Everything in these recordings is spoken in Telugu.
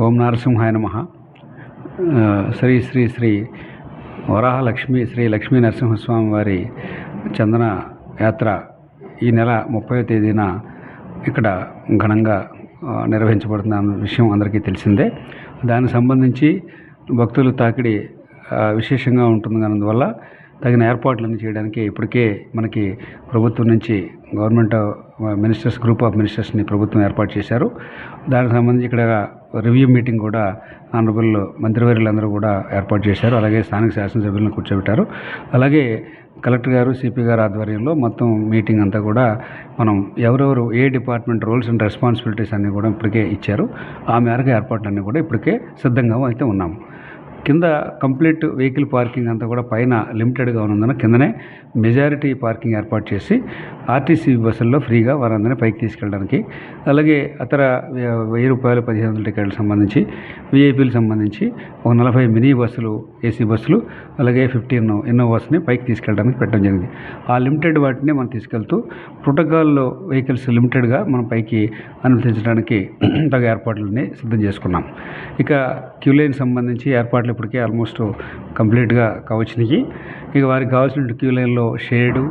ఓం నరసింహాయ నమ. శ్రీ శ్రీ శ్రీ వరాహలక్ష్మి శ్రీ లక్ష్మీ నరసింహస్వామి వారి చందన యాత్ర ఈ నెల ముప్పై తేదీన ఇక్కడ ఘనంగా నిర్వహించబడుతున్న విషయం అందరికీ తెలిసిందే. దానికి సంబంధించి భక్తులు తాకిడి విశేషంగా ఉంటుంది అందువల్ల తగిన ఏర్పాట్లన్నీ చేయడానికి ఇప్పటికే మనకి ప్రభుత్వం నుంచి గవర్నమెంట్ మినిస్టర్స్ గ్రూప్ ఆఫ్ మినిస్టర్స్ని ప్రభుత్వం ఏర్పాటు చేశారు. దానికి సంబంధించి ఇక్కడ రివ్యూ మీటింగ్ కూడా ఆనరబుల్ మంత్రివర్యులందరూ కూడా ఏర్పాటు చేశారు. అలాగే స్థానిక శాసనసభ్యులను కూర్చోబెట్టారు. అలాగే కలెక్టర్ గారు సిపి గారు ఆధ్వర్యంలో మొత్తం మీటింగ్ అంతా కూడా మనం ఎవరెవరు ఏ డిపార్ట్మెంట్ రోల్స్ అండ్ రెస్పాన్సిబిలిటీస్ అన్నీ కూడా ఇప్పటికే ఇచ్చారు. ఆ మేరకు ఏర్పాట్లన్నీ కూడా ఇప్పటికే సిద్ధంగా అయితే ఉన్నాము కింద కంప్లీట్ వెహికల్ పార్కింగ్ అంతా కూడా పైన లిమిటెడ్గా ఉన్నందున కిందనే మెజారిటీ పార్కింగ్ ఏర్పాటు చేసి ఆర్టీసీ బస్సుల్లో ఫ్రీగా వారందరినీ పైకి తీసుకెళ్ళడానికి అలాగే అతర వెయ్యి రూపాయలు పదిహేను వందల టికెట్లకు సంబంధించి విఐపీలకు సంబంధించి ఒక నలభై మినీ బస్సులు ఏసీ బస్సులు అలాగే ఫిఫ్టీన్ ఇన్నోవాస్ని పైకి తీసుకెళ్ళడానికి పెట్టడం జరిగింది. ఆ లిమిటెడ్ వాటిని మనం తీసుకెళ్తూ ప్రోటోకాల్లో వెహికల్స్ లిమిటెడ్గా మనం పైకి అనుమతించడానికి తగ్గ ఏర్పాట్లని సిద్ధం చేసుకున్నాం. ఇక క్యూ లైన్ సంబంధించి ఏర్పాట్లు ఇప్పటికే ఆల్మోస్ట్ కంప్లీట్గా కావచ్చినాయి ఇక వారికి కావాల్సిన క్యూ లైన్లో షేడు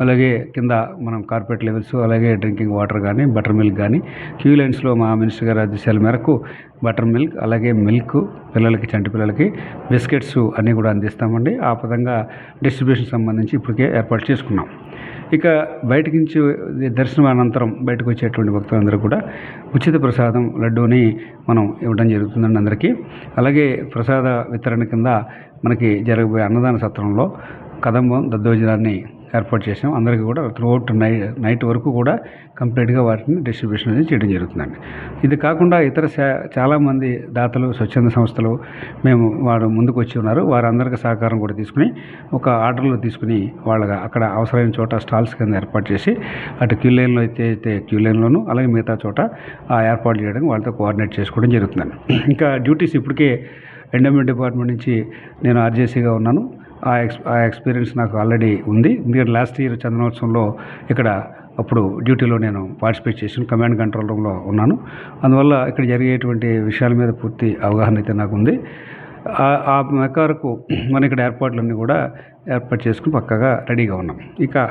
అలాగే కింద మనం కార్పెట్ లెవెల్స్ అలాగే డ్రింకింగ్ వాటర్ కానీ బటర్ మిల్క్ కానీ క్యూ లైన్స్లో మా మినిస్టర్ గారి ఆదేశాల మేరకు బటర్ మిల్క్ అలాగే మిల్క్ పిల్లలకి చంటి పిల్లలకి బిస్కెట్స్ అన్నీ కూడా అందిస్తామండి. ఆ పదంగా డిస్ట్రిబ్యూషన్ సంబంధించి ఇప్పటికే ఏర్పాటు చేసుకున్నాం. ఇక బయటకి నుంచి దర్శనం అనంతరం బయటకు వచ్చేటువంటి భక్తులందరూ కూడా ఉచిత ప్రసాదం లడ్డూని మనం ఇవ్వడం జరుగుతుందండి అందరికీ. అలాగే ప్రసాద వితరణ కింద మనకి జరగబోయే అన్నదాన సత్రంలో కదంబం దద్దోజనాన్ని ఏర్పాటు చేసాం అందరికీ కూడా త్రూఅవుట్ నైట్ నైట్ వరకు కూడా కంప్లీట్గా వాటిని డిస్ట్రిబ్యూషన్ అనేది చేయడం జరుగుతుందండి. ఇది కాకుండా ఇతర చాలామంది దాతలు స్వచ్ఛంద సంస్థలు మేము వాడు ముందుకు వచ్చి ఉన్నారు. వారందరికీ సహకారం కూడా తీసుకుని ఒక ఆర్డర్లో తీసుకుని వాళ్ళగా అక్కడ అవసరమైన చోట స్టాల్స్ కింద ఏర్పాటు చేసి అటు క్యూ లైన్లో అయితే అయితే క్యూ లైన్లోను అలాగే మిగతా చోట ఆ ఏర్పాటు చేయడం వాళ్ళతో కోఆర్డినేట్ చేసుకోవడం జరుగుతుందండి. ఇంకా డ్యూటీస్ ఇప్పటికే ఎండోమెంట్ డిపార్ట్మెంట్ నుంచి నేను ఆర్జేసీగా ఉన్నాను. ఆ ఎక్స్ ఆ ఎక్స్పీరియన్స్ నాకు ఆల్రెడీ ఉంది. ఎందుకంటే లాస్ట్ ఇయర్ చందనోత్సవంలో ఇక్కడ అప్పుడు డ్యూటీలో నేను పార్టిసిపేట్ చేసి కమాండ్ కంట్రోల్ రూమ్లో ఉన్నాను. అందువల్ల ఇక్కడ జరిగేటువంటి విషయాల మీద పూర్తి అవగాహన అయితే నాకు ఉంది. ఆ- ఆ మేరకు మన ఇక్కడ ఏర్పాట్లన్నీ కూడా ఏర్పాటు చేసుకుని పక్కగా రెడీగా ఉన్నాం. ఇక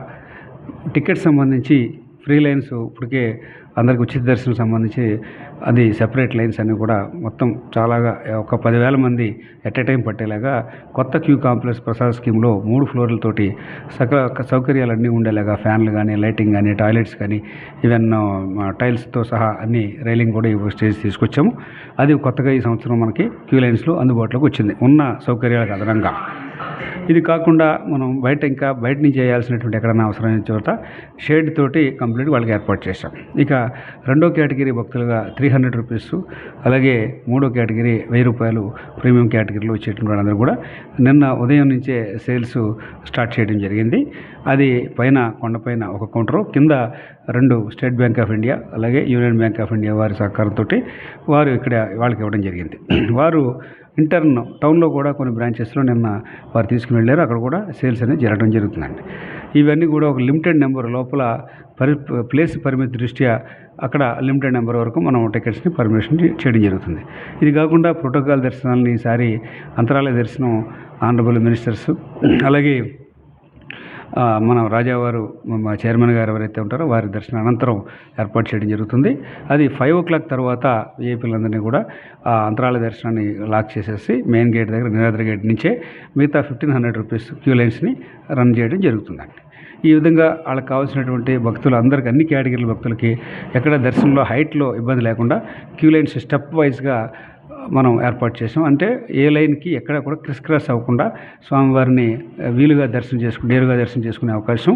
టికెట్ సంబంధించి ఫ్రీ లైన్స్ ఇప్పటికే అందరికి ఉచిత దర్శనం సంబంధించి అది సెపరేట్ లైన్స్ అన్నీ కూడా మొత్తం చాలాగా ఒక పదివేల మంది ఎట్ ఎ టైం పట్టేలాగా కొత్త క్యూ కాంప్లెక్స్ ప్రసాద్ స్కీమ్లో మూడు ఫ్లోర్లతోటి సకల సౌకర్యాలన్నీ ఉండేలాగా ఫ్యాన్లు కానీ లైటింగ్ కానీ టాయిలెట్స్ కానీ ఈవెన్ టైల్స్తో సహా అన్ని రైలింగ్ కూడా ఈ స్టేజ్ తీసుకొచ్చాము. అది కొత్తగా ఈ సంవత్సరం మనకి క్యూ లైన్స్లో అందుబాటులోకి వచ్చింది. ఉన్న సౌకర్యాలకు అదనంగా. ఇది కాకుండా మనం బయట ఇంకా బయట నుంచి చేయాల్సినటువంటి ఎక్కడైనా అవసరమైన చోట షేడ్ తోటి కంప్లీట్ వాళ్ళకి ఏర్పాటు చేశాం. ఇక రెండో కేటగిరీ భక్తులుగా త్రీ హండ్రెడ్ రూపీస్ అలాగే మూడో కేటగిరీ వెయ్యి రూపాయలు ప్రీమియం కేటగిరీలో వచ్చేటువంటి వాళ్ళందరూ కూడా నిన్న ఉదయం నుంచే సేల్స్ స్టార్ట్ చేయడం జరిగింది. అది పైన కొండపైన ఒక కౌంటరు కింద రెండు స్టేట్ బ్యాంక్ ఆఫ్ ఇండియా అలాగే యూనియన్ బ్యాంక్ ఆఫ్ ఇండియా వారి సహకారంతో వారు ఇక్కడ వాళ్ళకి ఇవ్వడం జరిగింది. వారు ఇంటర్న్ టౌన్లో కూడా కొన్ని బ్రాంచెస్లో నిన్న వారు తీసుకున్న వెళ్ళారు. అక్కడ కూడా సేల్స్ అనేది జరగడం జరుగుతుందండి. ఇవన్నీ కూడా ఒక లిమిటెడ్ నెంబర్ లోపల పరి ప్లేస్ పరిమితి దృష్ట్యా అక్కడ లిమిటెడ్ నెంబర్ వరకు మనం టికెట్స్ని పర్మిషన్ చేయడం జరుగుతుంది. ఇది కాకుండా ప్రోటోకాల్ దర్శనాలని ఈసారి అంతరాలయ దర్శనం ఆనరబుల్ మినిస్టర్స్ అలాగే మన రాజావారు చైర్మన్ గారు ఎవరైతే ఉంటారో వారి దర్శనం అనంతరం ఏర్పాటు చేయడం జరుగుతుంది. అది ఫైవ్ ఓ క్లాక్ తర్వాత విఐపీలందరినీ కూడా అంతరాల దర్శనాన్ని లాక్ చేసేసి మెయిన్ గేట్ దగ్గర నిరాద్ర గేట్ నుంచే మిగతా ఫిఫ్టీన్ హండ్రెడ్ రూపీస్ క్యూ లైన్స్ని రన్ చేయడం జరుగుతుందండి. ఈ విధంగా వాళ్ళకి కావాల్సినటువంటి భక్తులు అందరికీ అన్ని కేటగిరీల భక్తులకి ఎక్కడ దర్శనంలో హైట్లో ఇబ్బంది లేకుండా క్యూ లైన్స్ స్టెప్ వైజ్గా మనం ఏర్పాటు చేసాం అంటే ఏ లైన్కి ఎక్కడ కూడా క్రిస్ క్రాస్ అవ్వకుండా స్వామివారిని వీలుగా దర్శనం చేసుకుని నేరుగా దర్శనం చేసుకునే అవకాశం